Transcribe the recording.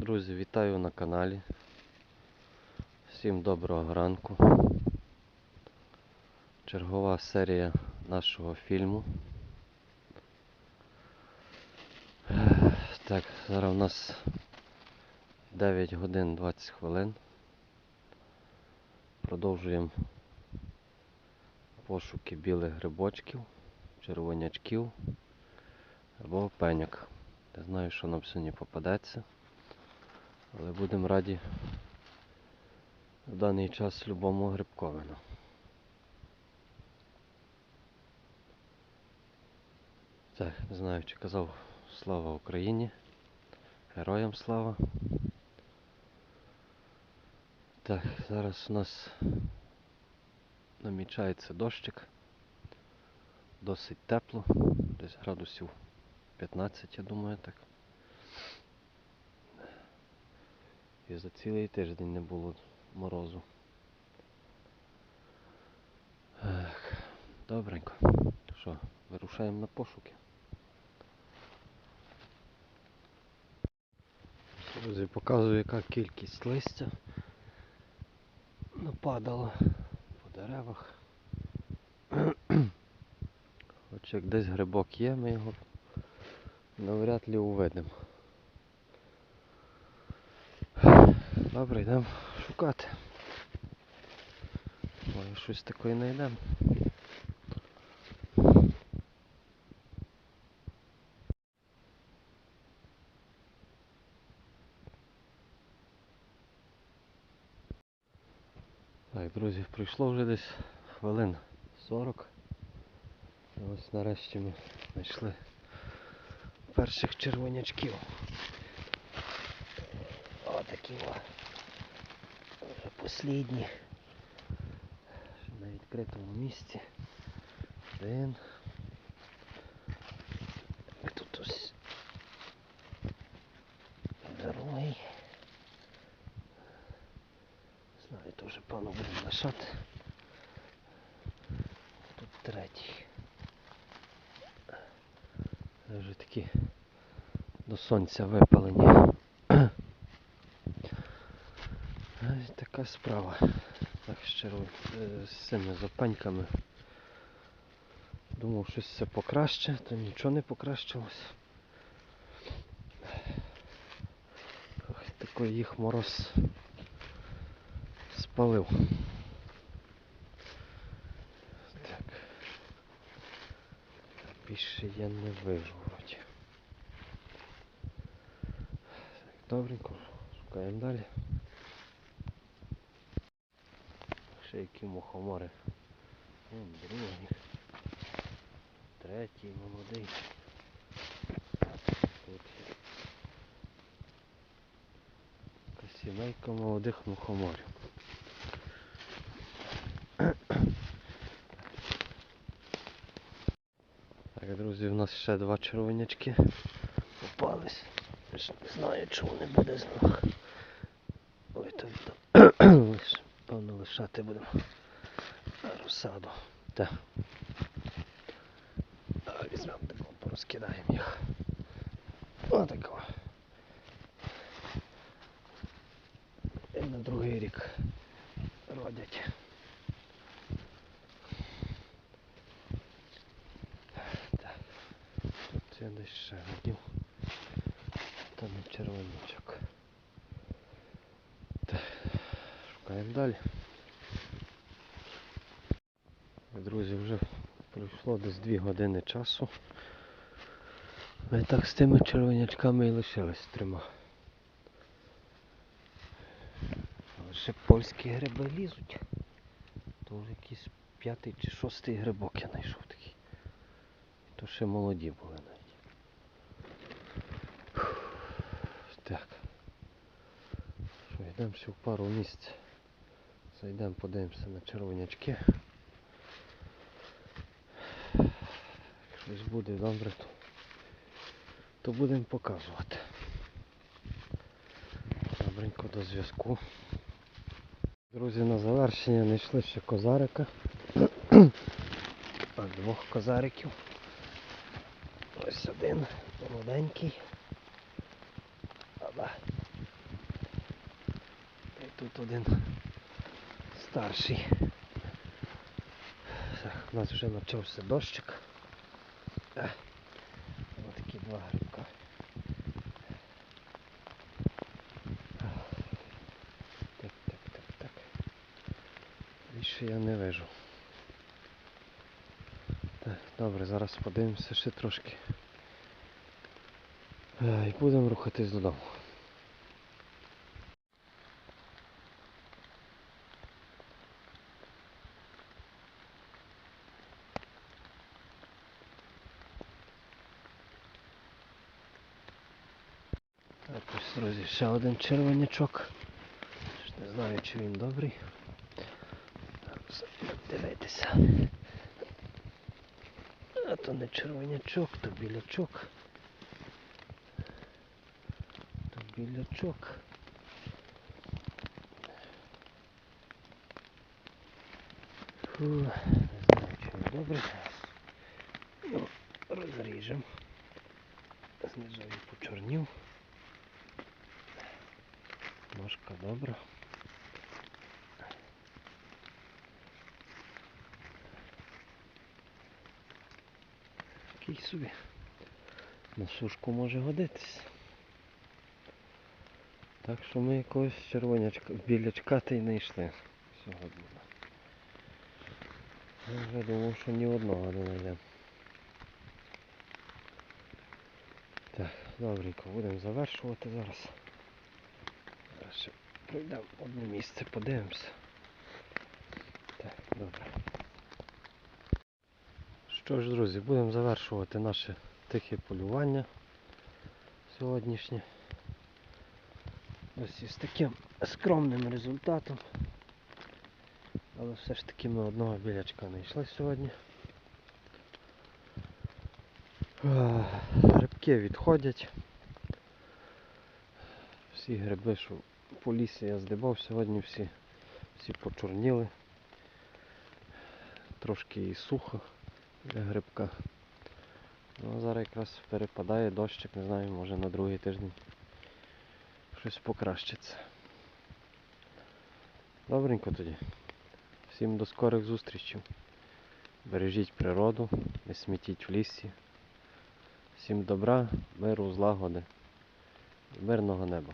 Друзі, вітаю на каналі. Всім доброго ранку. Чергова серія нашого фільму. Так, зараз у нас 9 годин 20 хвилин. Продовжуємо пошуки білих грибочків, червонячків або пеняк. Не знаю, що нам сьогодні попадеться. Але будемо раді в даний час любому грибковину. Так, не знаю, чи казав слава Україні. Героям слава. Так, зараз у нас намічається дощик. Досить тепло, десь градусів 15, я думаю, так. І за цілий тиждень не було морозу. Ех, добренько. Що, вирушаємо на пошуки. Друзі, показую, яка кількість листя нападала по деревах. Хоч як десь грибок є, ми його навряд ли увидимо. Добре, йдемо шукати. Може щось таке знайдемо. Так, друзі, пройшло вже десь хвилин 40. І ось нарешті ми знайшли перших червонячків. Отакі о. Послідні. На відкритому місці. Один. Тут ось другий. Знаю, то вже пану будемо лишати. Тут третій. Вже такі до сонця випалені. Ось така справа. Так щиро е, з цими запаньками. Думав, щось все покраще, то нічого не покращилось. Такий їх мороз спалив. Так. Більше я не вижу вроді. Добренько, шукаємо далі. Ще які мухомори. Другий. Третій молодий. Тут сімейка молодих мухоморів. Так, друзі, у нас ще два червонячки попались. Не знаю, чи вони буде з них. Ой, то віддам. Лиш, певно, будемо розсаду. Так. Візьмемо тако, порозкидаємо їх. Отако. І на другий рік родять. Так. Тут я десь ще видів. Там і червонячок. Так. Шукаємо далі. Друзі, вже пройшло десь 2 години часу. Ми так з тими червонячками і лишились трьома. Але ще польські гриби лізуть. То вже якийсь п'ятий чи шостий грибок я знайшов такий. То ще молоді були навіть. Так. Що, йдемо ще в пару місць. Зайдемо, подивимося на червонячки. Щось буде добре, то, то будемо показувати. Добренько до зв'язку. Друзі, на завершення знайшли ще козарика. Так, двох козариків. Ось один молоденький. Аба. тут один старший. У нас вже почався дощик. Ось такі два грибка. Так, так, так, так. Більше я не вижу. Так, добре, зараз подивимося ще трошки. Е, І будемо рухатись додому. Так, ось, друзі, ще один червонячок. Не знаю, чи він добрий. Дивитися. А то не червонячок, то білячок. То білячок. Фу, не знаю, чи він добрий. Ну, розріжемо. Знизу він почорнів. Ножка добра. Такий собі. На сушку може годитись. Так що ми якогось червонячка, білячка та й не йшли сьогодні. Я вже думав, що ні одного не знайдемо. Так, добренько, будемо завершувати зараз. Пройдемо одне місце, подивимося. Так, добре. Що ж, друзі, будемо завершувати наше тихе полювання сьогоднішнє. Ось із таким скромним результатом. Але все ж таки ми одного білячка не йшли сьогодні. Ах, Грибки відходять. Всі гриби, що по лісі я здибав сьогодні всі, всі почорніли. Трошки і сухо для грибка. Ну, зараз якраз перепадає дощик, не знаю, може на другий тиждень щось покращиться. Добренько тоді. Всім до скорих зустрічей. Бережіть природу, не смітіть в лісі. Всім добра, миру, злагоди мирного неба.